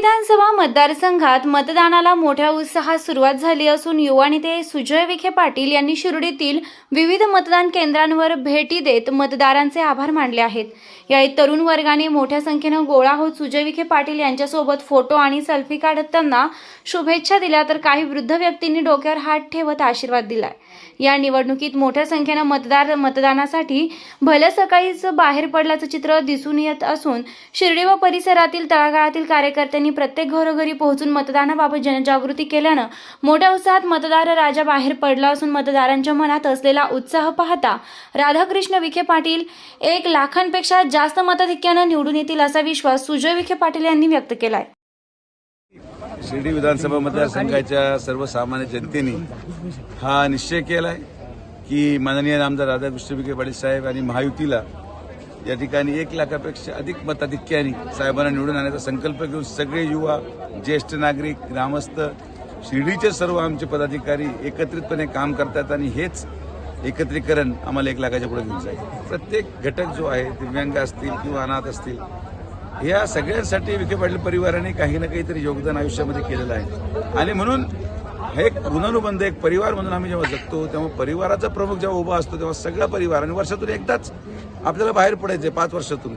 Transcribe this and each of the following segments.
विधानसभा मतदारसंघात मतदानाला मोठ्या उत्साहात सुरुवात झाली असून युवा नेते सुजय विखे पाटील यांनी शिर्डीतील विविध मतदान केंद्रांवर भेटी देत मतदारांचे आभार मानले आहेत. या तरुण वर्गाने मोठ्या संख्येनं गोळा होत सुजय विखे पाटील यांच्यासोबत फोटो आणि सेल्फी काढत त्यांना शुभेच्छा दिल्या तर काही वृद्ध व्यक्तींनी डोक्यावर हात ठेवत आशीर्वाद दिलाय. या निवडणुकीत मोठ्या संख्येनं मतदार मतदानासाठी भल्या सकाळीच बाहेर पडल्याचं चित्र दिसून येत असून शिर्डी व परिसरातील तळागाळातील कार्यकर्त्यांनी प्रत्येक घरोघरी पोहोचून मतदानाबाबत जनजागृती केल्यानं मोठ्या उत्साहात मतदार राजा बाहेर पडला असून मतदारांच्या मनात असलेला उत्साह पाहता राधाकृष्ण विखे पाटील एक लाखांपेक्षा जास्त मताधिक्यानं निवडून येतील असा विश्वास सुजय विखे पाटील यांनी व्यक्त केलाय. शिर्डी विधानसभा मतदारसंघाच्या सर्वसामान्य जनतेने हा निश्चय केलाय की माननीय आमदार राधाकृष्ण विखे पाटील साहेब आणि महायुतीला या ठिकाणी एक लाखापेक्षा अधिक मताधिक्याने साहेबांना निवडून आणण्याचा संकल्प घेऊन सगळे युवा ज्येष्ठ नागरिक ग्रामस्थ शिर्डीचे सर्व आमचे पदाधिकारी एकत्रितपणे काम करतात आणि हेच एकत्रीकरण आम्हाला एक लाखाच्या पुढे घेऊन जाईल. प्रत्येक घटक जो आहे दिव्यांग असतील किंवा अनाथ असतील या सगळ्यांसाठी विखे पाटील परिवाराने काही ना काहीतरी योगदान आयुष्यामध्ये केलेलं आहे. आणि म्हणून हे एक ऋणानुबंध एक परिवार म्हणून आम्ही जेव्हा जगतो तेव्हा परिवाराचा प्रमुख जेव्हा उभा असतो तेव्हा सगळा परिवार आणि वर्षातून एकदाच आपल्याला बाहेर पडायचे पाच वर्षातून.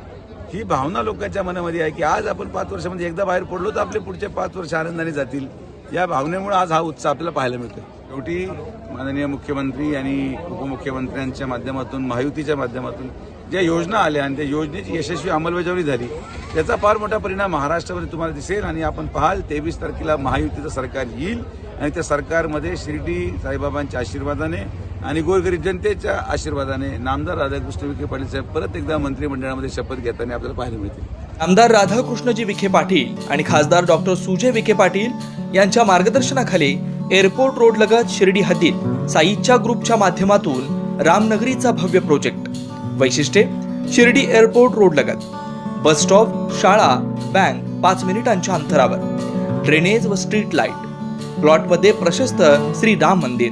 ही भावना लोकांच्या मनामध्ये आहे की आज आपण पाच वर्षामध्ये म्हणजे एकदा बाहेर पडलो तर आपले पुढचे पाच वर्ष आनंदाने जातील. या भावनेमुळे आज हा उत्साह आपल्याला पाहायला मिळतो शेवटी माननीय मुख्यमंत्री आणि उपमुख्यमंत्र्यांच्या माध्यमातून महायुतीच्या माध्यमातून ज्या योजना आल्या आणि त्या योजनेची यशस्वी अंमलबजावणी झाली त्याचा फार मोठा परिणाम महाराष्ट्रामध्ये तुम्हाला दिसेल आणि आपण पाहाल तेवीस तारखेला महायुतीचं सरकार येईल आणि त्या सरकारमध्ये शिर्डी साईबाबांच्या आशीर्वादाने आणि गोरगरीब जनतेच्या आशीर्वादाने नामदार राधाकृष्ण विखे पाटील साहेब परत एकदा मंत्रिमंडळामध्ये शपथ घेताना आपल्याला पाहायला मिळतील. आमदार राधाकृष्णजी विखे पाटील आणि खासदार डॉक्टर सुजय विखे पाटील यांच्या मार्गदर्शनाखाली एअरपोर्ट रोड लगत शिर्डी हद्दीत साईच्या ग्रुपच्या माध्यमातून रामनगरीचा भव्य प्रोजेक्ट. वैशिष्ट्ये शिर्डी एअरपोर्ट रोड लगत. बस स्टॉप शाळा बँक पाच मिनिटांच्या अंतरावर. ड्रेनेज व स्ट्रीट लाइट. प्लॉटमध्ये प्रशस्त श्री राम मंदिर.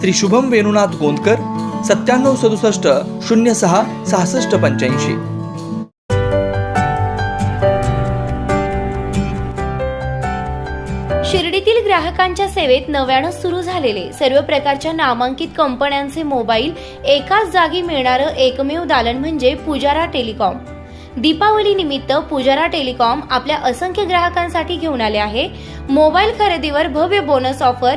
श्री शुभम वेणुनाथ गोंदकर सत्त्याण्णव सदुसष्ट शून्य सहा सहासष्ट पंच्याऐंशी. शिर्डीतील ग्राहकांच्या सेवेत नव्यानं सुरू झालेले सर्व प्रकारच्या नामांकित कंपन्यांचे मोबाईल एकाच जागी मिळणारं एकमेव दालन म्हणजे पुजारा टेलिकॉम. दीपावली निमित्त पुजारा टेलिकॉम आपल्या असंख्य ग्राहकांसाठी घेऊन आले आहे. मोबाईल खरेदीवर भव्य बोनस ऑफर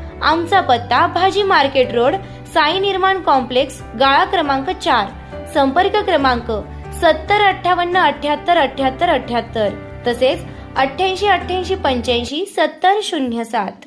आमचा पत्ता भाजी मार्केट रोड साई निर्माण कॉम्प्लेक्स गाळा क्रमांक चार. संपर्क क्रमांक सत्तर अठ्ठावन्न अठ्याहत्तर अठ्याहत्तर अठ्याहत्तर. तसेच अठ्ठ्याऐंशी अठ्ठ्याऐंशी पंच्याऐंशी सत्तर शून्य सात.